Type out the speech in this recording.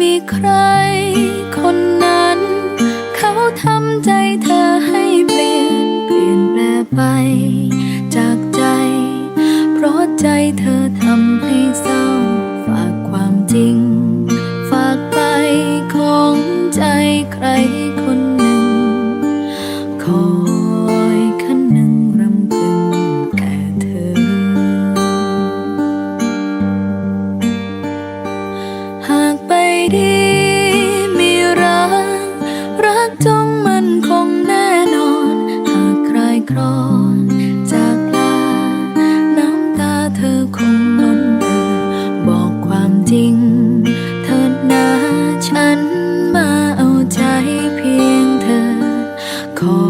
มีใครคนนั้น เขาทำใจเธอให้เปลี่ยนเปลี่ยนแปลไป จากใจ เพราะใจเธอทำให้เศร้า ฝากความจริง ฝากไปของใจใครคนหนึ่งขอ จริง เธอหนาฉันมาเอาใจเพียงเธอขอ